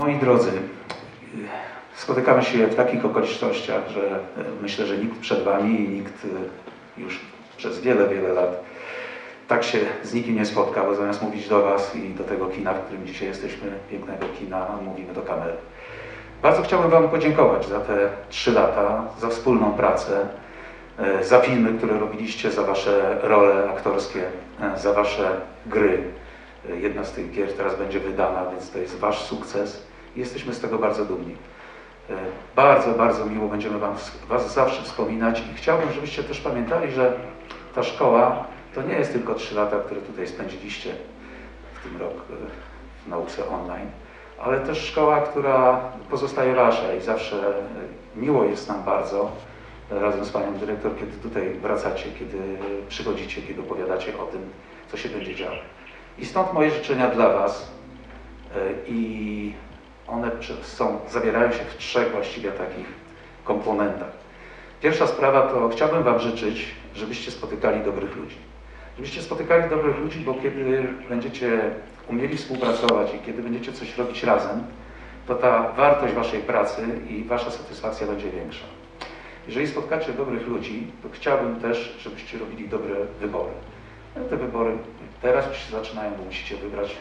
Moi drodzy, spotykamy się w takich okolicznościach, że e, myślę, że nikt przed Wami i nikt e, już przez wiele, wiele lat tak się z nikim nie spotkał, bo zamiast mówić do Was i do tego kina, w którym dzisiaj jesteśmy, pięknego kina, mówimy do kamery. Bardzo chciałbym Wam podziękować za te trzy lata, za wspólną pracę, za filmy, które robiliście, za Wasze role aktorskie, za Wasze gry. Jedna z tych gier teraz będzie wydana, więc to jest Wasz sukces jesteśmy z tego bardzo dumni. E, Bardzo, bardzo miło będziemy wam, Was zawsze wspominać i chciałbym, żebyście też pamiętali, że ta szkoła to nie jest tylko trzy lata, które tutaj spędziliście w tym roku e, w nauce online, ale też szkoła, która pozostaje Wasza i zawsze e, miło jest nam bardzo razem z Panią Dyrektor, kiedy tutaj wracacie, kiedy przychodzicie, kiedy opowiadacie o tym, co się będzie działo. I stąd moje życzenia dla Was i one są, zawierają się w trzech właściwie takich komponentach. Pierwsza sprawa to chciałbym Wam życzyć, żebyście spotykali dobrych ludzi. Żebyście spotykali dobrych ludzi, bo kiedy będziecie umieli współpracować i kiedy będziecie coś robić razem, to ta wartość Waszej pracy i Wasza satysfakcja będzie większa. Jeżeli spotkacie dobrych ludzi, to chciałbym też, żebyście robili dobre wybory. Te wybory teraz już się zaczynają, bo musicie wybrać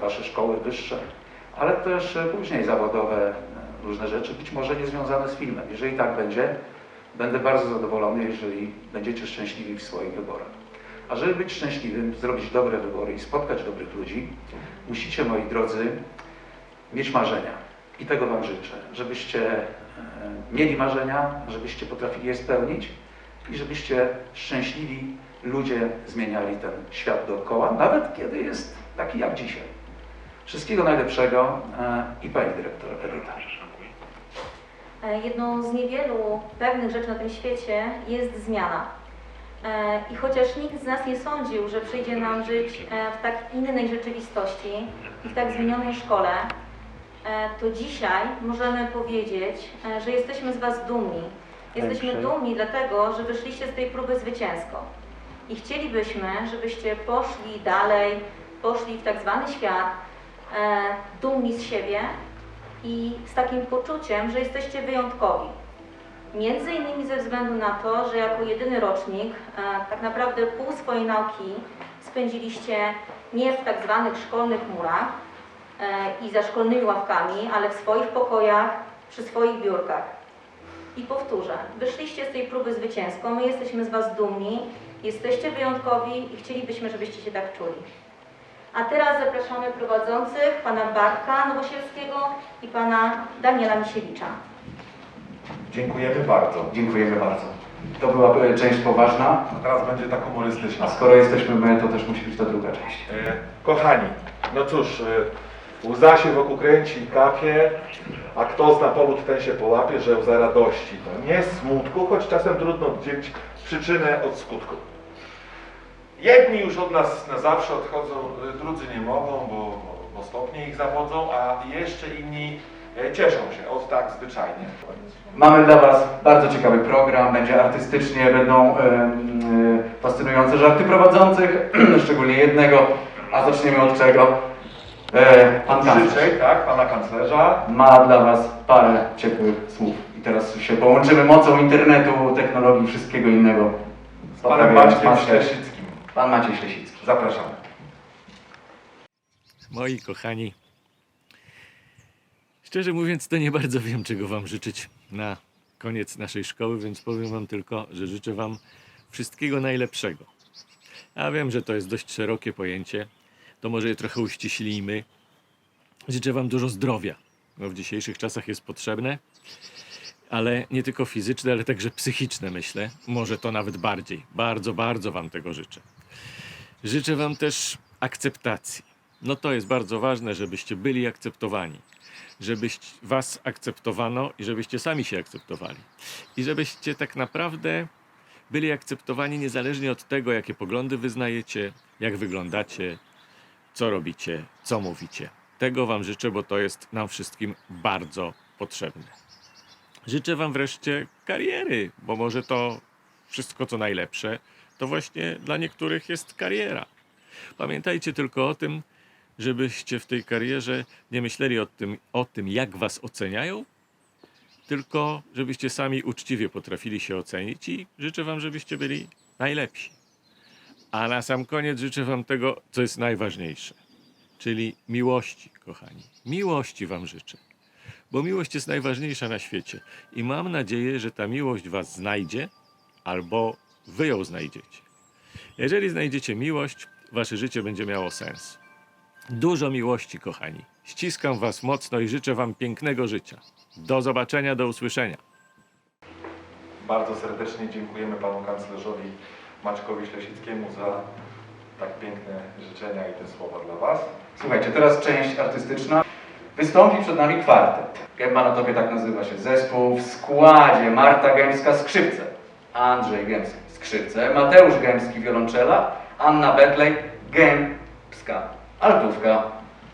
Wasze szkoły wyższe, ale też e, później zawodowe, e, różne rzeczy, być może nie związane z filmem. Jeżeli tak będzie, będę bardzo zadowolony, jeżeli będziecie szczęśliwi w swoich wyborach. A żeby być szczęśliwym, zrobić dobre wybory i spotkać dobrych ludzi, musicie, moi drodzy, mieć marzenia. I tego Wam życzę, żebyście e, mieli marzenia, żebyście potrafili je spełnić i żebyście szczęśliwi ludzie zmieniali ten świat dookoła, nawet kiedy jest taki jak dzisiaj. Wszystkiego najlepszego e, i Pani Dyrektor Edyta. E, Jedną z niewielu pewnych rzeczy na tym świecie jest zmiana. E, I chociaż nikt z nas nie sądził, że przyjdzie nam żyć w tak innej rzeczywistości i w tak zmienionej szkole, to dzisiaj możemy powiedzieć, że jesteśmy z Was dumni. Jesteśmy dumni dlatego, że wyszliście z tej próby zwycięsko. I chcielibyśmy, żebyście poszli dalej, poszli w tak zwany świat, dumni z siebie i z takim poczuciem, że jesteście wyjątkowi. Między innymi ze względu na to, że jako jedyny rocznik e, tak naprawdę pół swojej nauki spędziliście nie w tak zwanych szkolnych murach e, i za szkolnymi ławkami, ale w swoich pokojach, przy swoich biurkach. I powtórzę, wyszliście z tej próby zwycięsko, my jesteśmy z Was dumni, jesteście wyjątkowi i chcielibyśmy, żebyście się tak czuli. A teraz zapraszamy prowadzących, pana Bartka Nowosielskiego i pana Daniela Misiewicza. Dziękujemy bardzo. Dziękujemy bardzo. To była e, część poważna, A teraz będzie ta humorystyczna. a skoro jesteśmy my, to też musi być ta druga część. E, kochani, no cóż, e, łza się wokół kręci i kapie, a kto zna powód, ten się połapie, że łza radości. To nie smutku, choć czasem trudno oddzielić przyczynę od skutku. Jedni już od nas na zawsze odchodzą, e, drudzy nie mogą, bo, bo, stopnie ich zawodzą, a jeszcze inni e, cieszą się, od tak zwyczajnie. Mamy dla Was bardzo ciekawy program, będzie artystycznie, będą e, fascynujące żarty prowadzących, szczególnie jednego, a zaczniemy od czego? E, pan Życzę, tak, pana kanclerza. ma dla Was parę ciepłych słów. I teraz się połączymy mocą internetu, technologii, wszystkiego innego. Z panem Maćkiem Maćkiem. Pan Maciej Ślesicki. Zapraszamy. Moi kochani, szczerze mówiąc, to nie bardzo wiem, czego Wam życzyć na koniec naszej szkoły, więc powiem Wam tylko, że życzę Wam wszystkiego najlepszego. Ja wiem, że to jest dość szerokie pojęcie, to może je trochę uściślimy. Życzę Wam dużo zdrowia, bo w dzisiejszych czasach jest potrzebne, ale nie tylko fizyczne, ale także psychiczne, myślę. Może to nawet bardziej. Bardzo, bardzo Wam tego życzę. Życzę Wam też akceptacji. No to jest bardzo ważne, żebyście byli akceptowani. Żebyście Was akceptowano i żebyście sami się akceptowali. I żebyście tak naprawdę byli akceptowani niezależnie od tego, jakie poglądy wyznajecie, jak wyglądacie, co robicie, co mówicie. Tego Wam życzę, bo to jest nam wszystkim bardzo potrzebne. Życzę Wam wreszcie kariery, bo może to wszystko co najlepsze, to właśnie dla niektórych jest kariera. Pamiętajcie tylko o tym, żebyście w tej karierze nie myśleli o tym, o tym, jak was oceniają, tylko żebyście sami uczciwie potrafili się ocenić i życzę wam, żebyście byli najlepsi. A na sam koniec życzę wam tego, co jest najważniejsze, czyli miłości, kochani. Miłości wam życzę, bo miłość jest najważniejsza na świecie i mam nadzieję, że ta miłość was znajdzie albo wy ją znajdziecie. Jeżeli znajdziecie miłość, wasze życie będzie miało sens. Dużo miłości, kochani. Ściskam was mocno i życzę wam pięknego życia. Do zobaczenia, do usłyszenia. Bardzo serdecznie dziękujemy panu kanclerzowi Maćkowi Ślesickiemu za tak piękne życzenia i te słowa dla was. Słuchajcie, teraz część artystyczna. Wystąpi przed nami kwartet. Germanotowie tak nazywa się zespół. W składzie Marta Gębska skrzypce, Andrzej Gębski skrzypce, Mateusz Gębski wiolonczela, Anna Beckley Gębska altówka.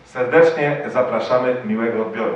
Serdecznie zapraszamy, miłego odbioru.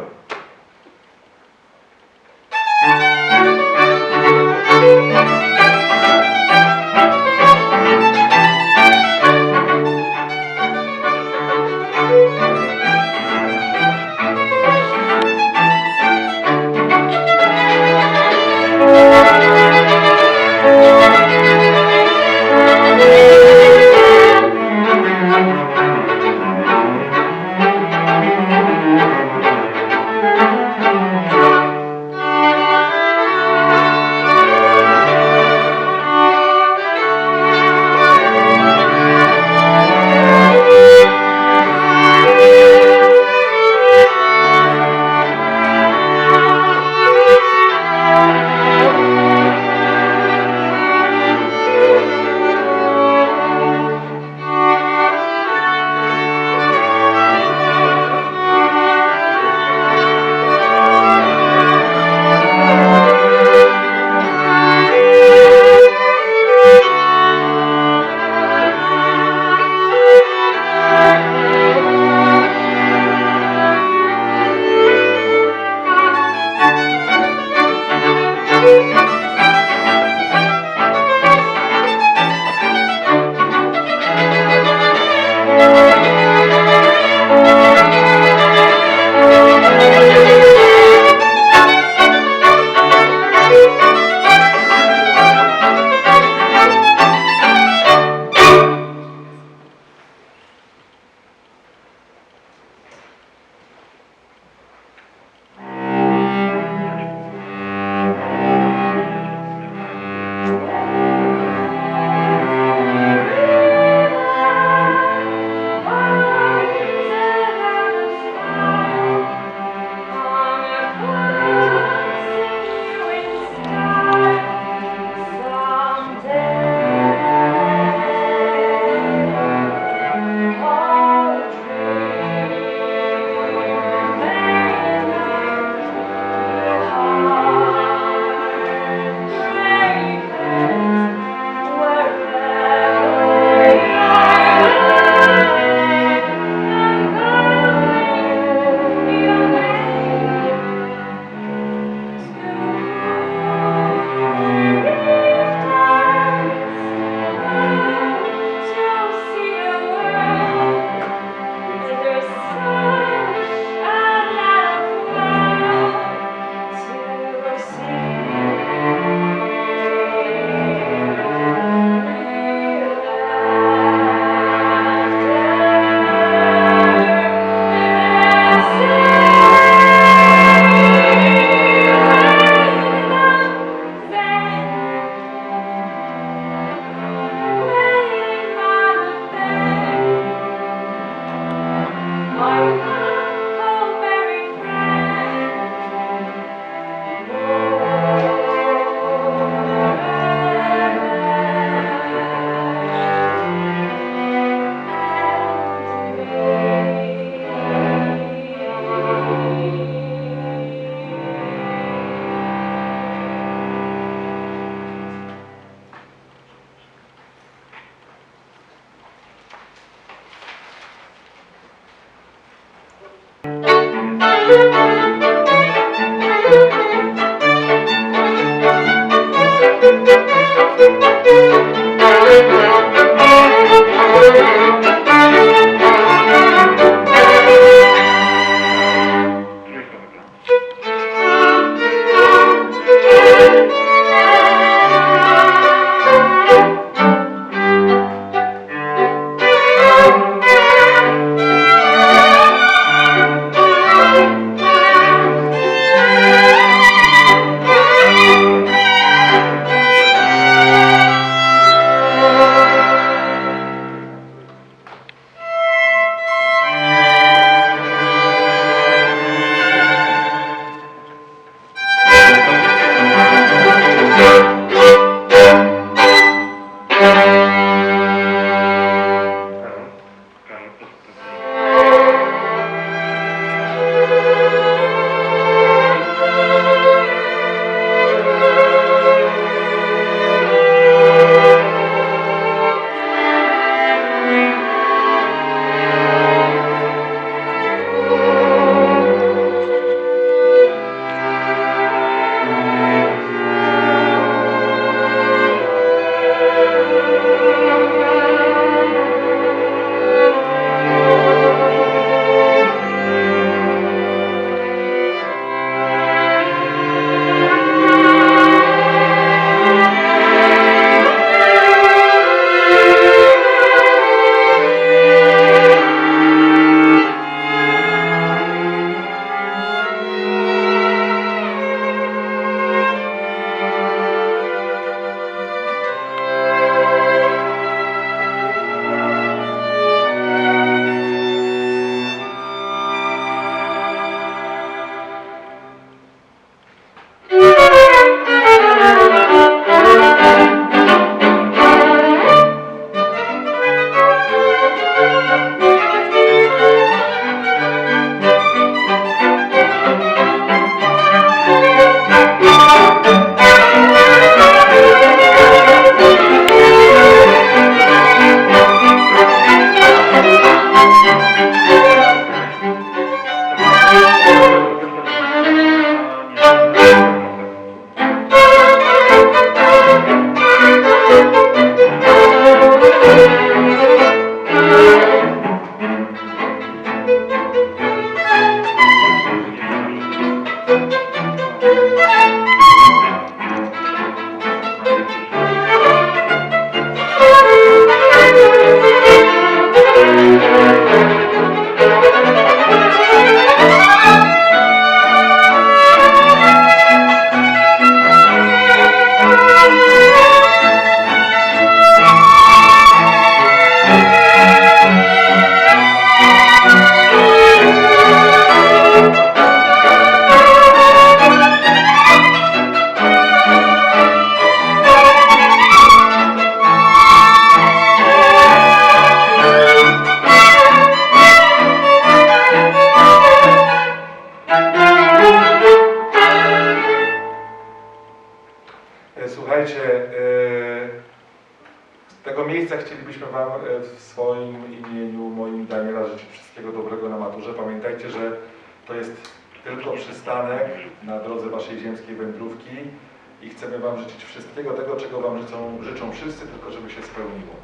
I chcemy Wam życzyć wszystkiego tego, czego Wam życzą, życzą wszyscy, tylko żeby się spełniło.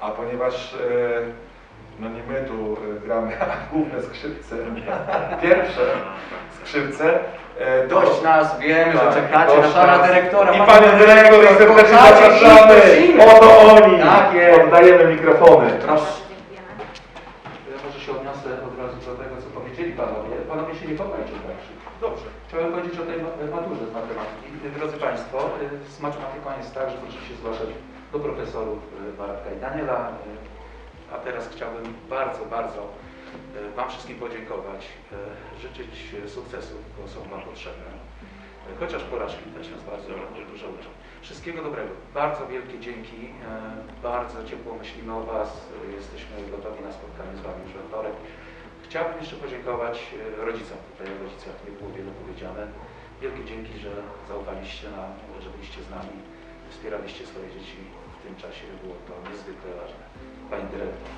A ponieważ e, no nie my tu e, gramy, a główne skrzypce, pierwsze skrzypce, e, to- Dość nas, wiemy, Tak, że czekacie na pana nas. dyrektora. I Pan panią dyrektor, i serdecznie zapraszamy. Oto oni. Tak jest. Oddajemy mikrofony. Proszę. Ja może się odniosę od razu do tego, co powiedzieli panowie. Panowie się nie także. Dobrze. Chciałem powiedzieć o tej ma- maturze z matematyki. Drodzy Państwo, y, z matematyką jest tak, że proszę się zgłaszać do profesorów y, Bartka i Daniela. y, A teraz chciałbym bardzo, bardzo y, Wam wszystkim podziękować, y, życzyć y, sukcesów, bo są Wam potrzebne. Y, Chociaż porażki też nas bardzo dużo uczą. Wszystkiego dobrego. Bardzo wielkie dzięki. y, Bardzo ciepło myślimy o Was. y, Jesteśmy gotowi na spotkanie z Wami już we wtorek. Chciałbym jeszcze podziękować rodzicom. Tutaj o rodzicach nie było wiele powiedziane. Wielkie dzięki, że zaufaliście nam, że byliście z nami, wspieraliście swoje dzieci w tym czasie. Było to niezwykle ważne. Pani dyrektor.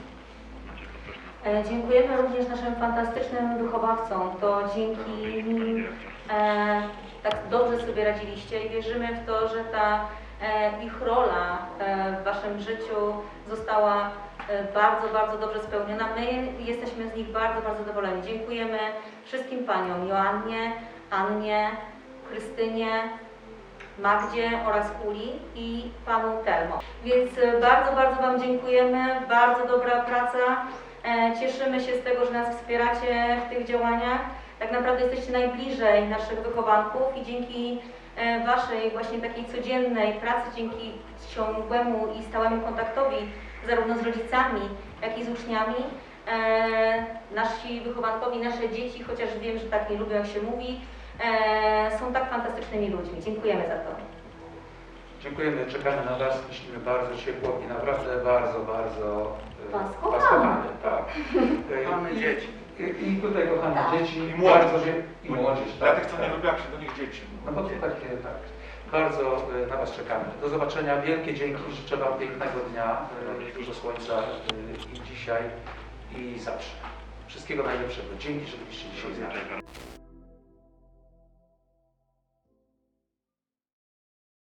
E, Dziękujemy również naszym fantastycznym wychowawcom. To dzięki nim e, tak dobrze sobie radziliście i wierzymy w to, że ta e, ich rola e, w Waszym życiu została e, bardzo, bardzo dobrze spełniona. My jesteśmy z nich bardzo, bardzo zadowoleni. Dziękujemy wszystkim Paniom Joannie, Annie, Krystynie, Magdzie oraz Uli i Panu Telmo. Więc e, bardzo, bardzo Wam dziękujemy. Bardzo dobra praca. E, Cieszymy się z tego, że nas wspieracie w tych działaniach. Tak naprawdę jesteście najbliżej naszych wychowanków i dzięki e, Waszej właśnie takiej codziennej pracy, dzięki ciągłemu i stałemu kontaktowi zarówno z rodzicami, jak i z uczniami, nasi wychowankowie, nasze dzieci, chociaż wiem, że tak nie lubią jak się mówi, są tak fantastycznymi ludźmi. Dziękujemy za to. Dziękujemy, czekamy na Was, myślimy bardzo ciepło i naprawdę bardzo, bardzo e, kochamy. Tak. E, Mamy dzieci. I, I tutaj kochane Tak. dzieci. I młodzież. Bardzo, I młodzież. Dla tak, tych, co tak. nie lubią, się do nich dzieci. No bo to takie, tak. Bardzo e, na Was czekamy. Do zobaczenia. Wielkie dzięki. Życzę Wam pięknego dnia, e, dużo słońca e, i dzisiaj i zawsze. Wszystkiego najlepszego. Dzięki, że byliście dzisiaj z nami.